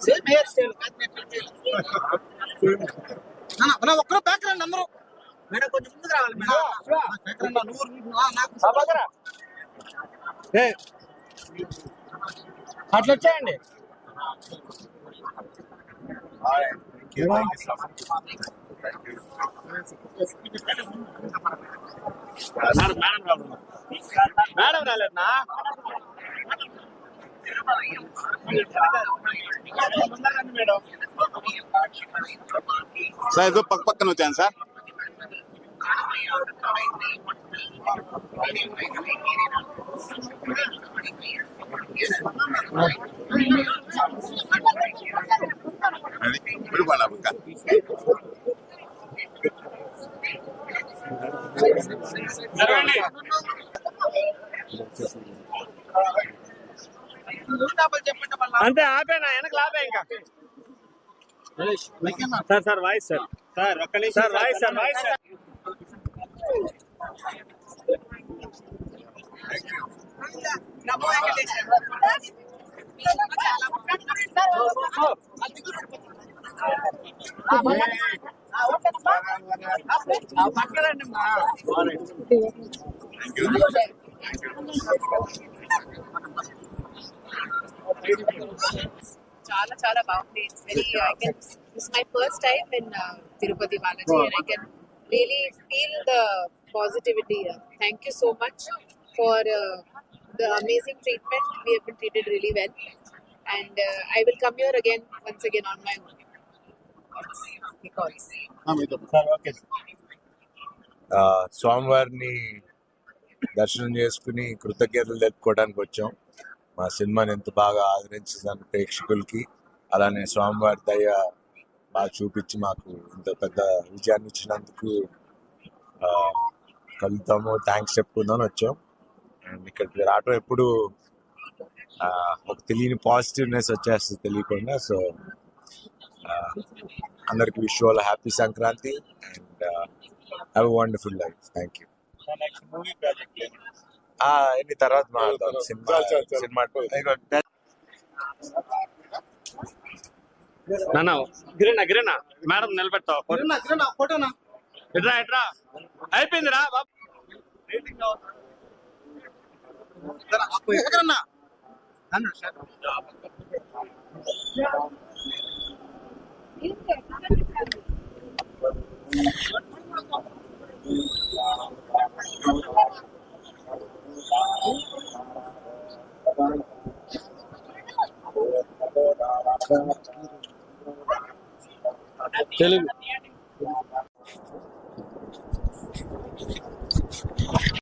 Same hair style నా ఒక్కరు back రండి అందరూ. మేడం కొంచెం ముందుకు రావాలి మేడం. బ్యాక్ రండి నూరు నాకు అట్లా వచ్చాయండి. మేడం రాలేదన్నా సార్ ఏదో పక్క పక్కన వచ్చాను సార్ అది అంతే ఆపేనా వెనక లాపే ఇంకా sir sir voice sir sir ఒక్క నిమిషం sir voice sir voice sir నమో వెంకటేశ్వర పక్కనండి చాలా చాలా బాగుంది it's very I can it's my first time in Tirupati Balaji and I can really feel the positivity thank you so much for the amazing treatment we have been treated really well and I will come your again once again on my own because sir okay ah, స్వామివారిని దర్శనం చేసుకుని కృతజ్ఞతలు తెలుపుకోవడానికి వచ్చాం. మా సినిమాని ఎంత బాగా ఆదరించిన ప్రేక్షకులకి అలానే స్వామివారి దయ బాగా చూపించి మాకు ఇంత పెద్ద విజయాన్ని ఇచ్చినందుకు కలుద్దాము థ్యాంక్స్ చెప్పుకుందాం వచ్చాం. అండ్ ఇక్కడికి రావటం ఎప్పుడు ఆ, ఒక తెలియని పాజిటివ్నెస్ వచ్చేస్తుంది తెలియకుండా సో అందరికి wish all happy Sankranti and have wonderful life thank you ఇన్ని తర్వాత మాట్లాడదాం. సినిమా సినిమా నాన్న గిరేనా గిరేనా? మేడం నిలబెడతావు ఫోటోనా? ఎట్రా ఎట్రా అయిపోయిందిరా బాబు. ఎక్కడన్నా? తెలుగు